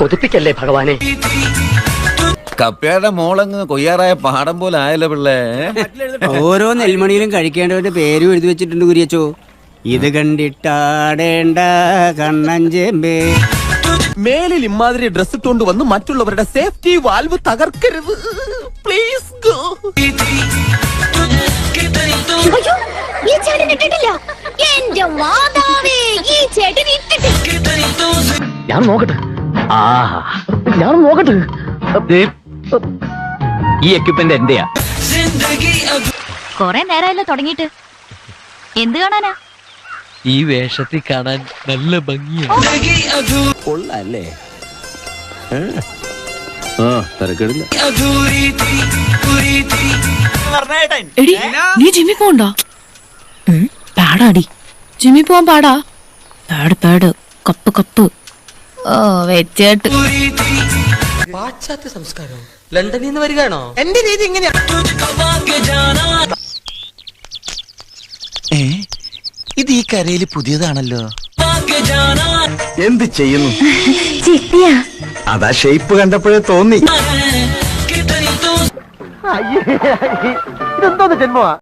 കൊതിപ്പിക്കല്ലേ ഭഗവാനെ? കപ്പയുടെ മോളങ്ങ് കൊയ്യാറായ പാടം പോലെ ആയല്ലോ പിള്ളേ. ഓരോ നെൽമണിയിലും കഴിക്കേണ്ടവന്റെ പേരും എഴുതി വെച്ചിട്ടുണ്ട് കുരിയച്ചോ. ഇത് കണ്ടിട്ടാടേണ്ട കണ്ണഞ്ചേമ്പേ മേലിൽ ഇമാതിരി ഡ്രസ് ഇട്ടുകൊണ്ട് വന്ന് മറ്റുള്ളവരുടെ സേഫ്റ്റി വാൽവ് തകർക്കരുത്. പ്ലീസ് ഗോ ഈ ചേട്ടൻ ഇട്ടിട്ടില്ല. എന്റെ മാതാവേ ഈ ചേട്ടൻ ഇട്ടിട്ടില്ല. ഞാൻ നോക്കട്ടെ. ഞാൻ നോക്കട്ടെ. ദേ, ഈ എക്യുപ്മെന്റ് എന്റെയാ കൊറേ നേരമല്ലോ തുടങ്ങിയിട്ട്. എന്ത് കാണാനാ? ഈ വേഷത്തിൽ കാണാൻ നല്ല ഭംഗിയാണ് കൊള്ളാല്ലേ? എടി നീ ജിമ്മി പോണ്ടോ പാടാടി. ജിമ്മി പോവാൻ പാടാ. പാട് പാട്. Cup cup. ഓ വെച്ചേട്ട്. പാശ്ചാത്യ സംസ്കാരം ലണ്ടനിൽ നിന്ന് വരികയാണോ? എന്റെ രീതി ഇങ്ങനെയാ. ഇത് ഈ കരയിൽ പുതിയതാണല്ലോ. എന്ത് ചെയ്യുന്നു? ചിട്ടിയാ. അതാ ഷേപ്പ് കണ്ടപ്പോഴേ തോന്നി. ഇതെന്തോന്ന് ജന്മമാ